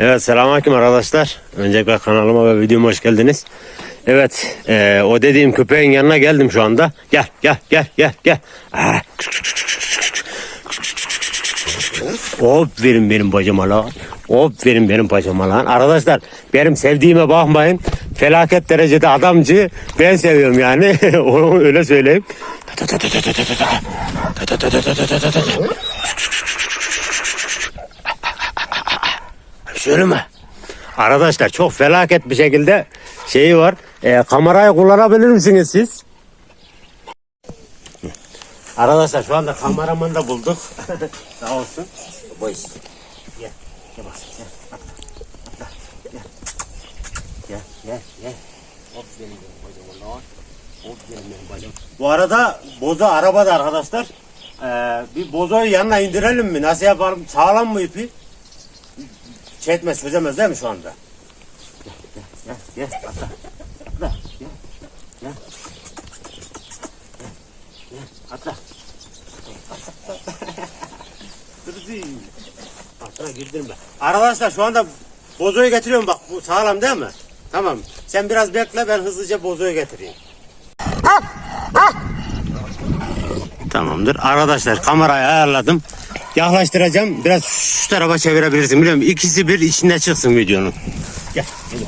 Evet selamünaleyküm arkadaşlar. Öncelikle kanalıma ve videoma hoş geldiniz. Evet eee, o dediğim köpeğin yanına geldim şu anda. Gel gel gel gel gel. Ah. Hop verin benim bacıma lan. Hop verin benim bacıma lan. Arkadaşlar benim sevdiğime bakmayın. Felaket derecede adamcı. Ben seviyorum yani. Onu öyle söyleyeyim. Şöyle mi? Arkadaşlar çok felaket bir şekilde şeyi var. E, kamerayı kullanabilir misiniz siz? Arkadaşlar şu anda kameramanı da bulduk. Sağ olsun. Boy. Gel. Gel. Gel. Bu arada boza arabada arkadaşlar. Ee, bir bozoyu yanına indirelim mi? Nasıl yapalım? Sağlam mı ipi? Çetmez, çözemez değil mi şu anda? Gel, gel, gel, gel, atla. Atla, gel, gel. Gel, atla. Altına girdirme. Arkadaşlar şu anda bozoyu getiriyorum bak bu sağlam değil mi? Tamam. Sen biraz bekle ben hızlıca bozoyu getireyim. Tamamdır. Arkadaşlar kamerayı ayarladım. Yaklaştıracağım. Biraz şu tarafa çevirebilirsin biliyor musun? İkisi bir içinde çıksın videonun. Gel. gel.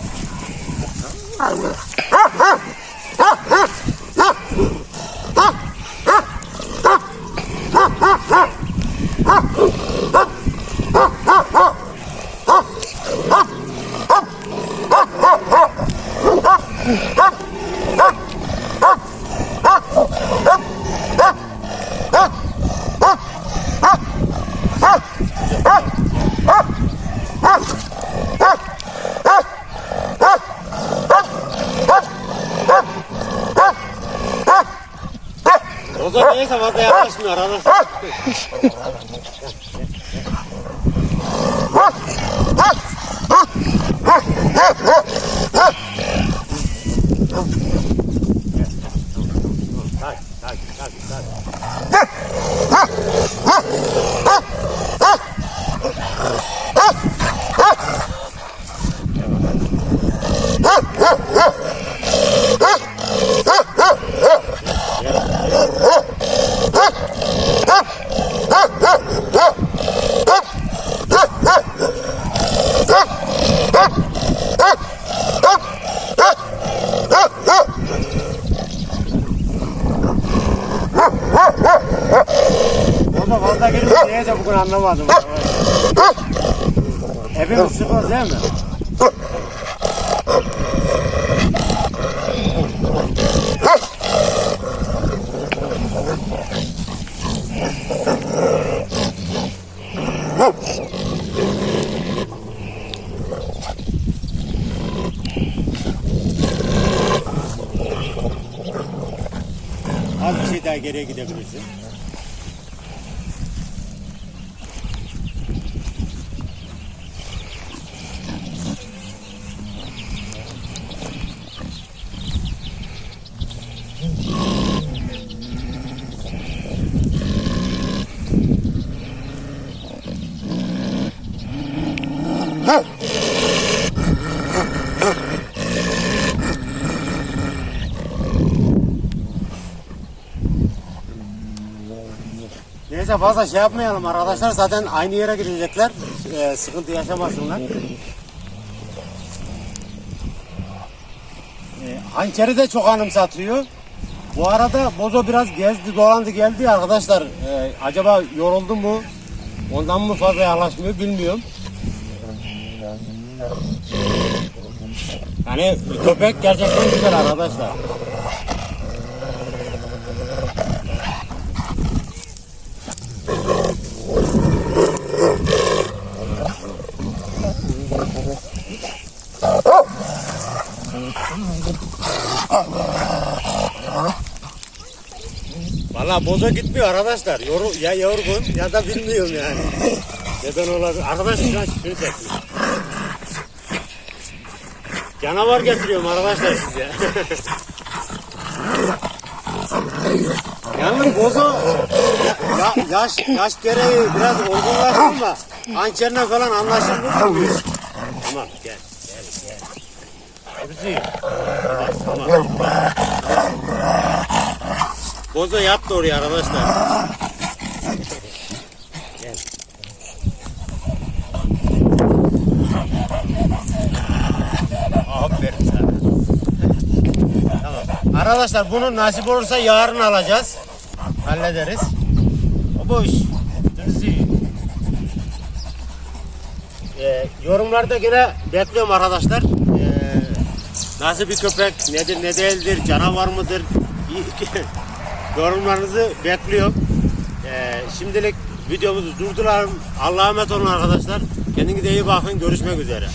O zaman neyse fazla yaklaşmıyor arkadaşlar. Tak, tak, tak, tak. Girmiş neyse bugün anlamadım. Hepimiz sıkıyoruz değil mi? Az bir şey daha geriye gidebilirsin. Neyse fazla şey yapmayalım arkadaşlar zaten aynı yere gidecekler Ee, sıkıntı yaşamasınlar. Ee, hançeri de çok anımsatıyor. Bu arada Bozo biraz gezdi dolandı geldi arkadaşlar. Ee, acaba yoruldu mu? Ondan mı fazla yaklaşmıyor bilmiyorum. Yani köpek gerçekten güzel arkadaşlar. Valla boza gitmiyor arkadaşlar. Yoru, ya yorgun ya da bilmiyorum yani. Neden olabilir? Arkadaş şu an şunu çekiyor. Canavar getiriyorum arkadaşlar size. Yalnız bozo ya, ya- yaş, yaş gereği biraz olgunlaştı ama hançerine falan anlaşılmıyor. Tamam gel gel gel. Kurucuyu. Evet, tamam. Bozo yaptı oraya arkadaşlar. gel. Aferin sana. tamam. Arkadaşlar bunu nasip olursa yarın alacağız. Hallederiz. O boş. Kurucuyu. Ee, yorumlarda yine bekliyorum arkadaşlar. Ee, nasıl bir köpek, nedir, ne değildir, canavar mıdır? Yorumlarınızı bekliyorum. Ee, şimdilik videomuzu durduralım. Allah'a emanet olun arkadaşlar. Kendinize iyi bakın. Görüşmek üzere.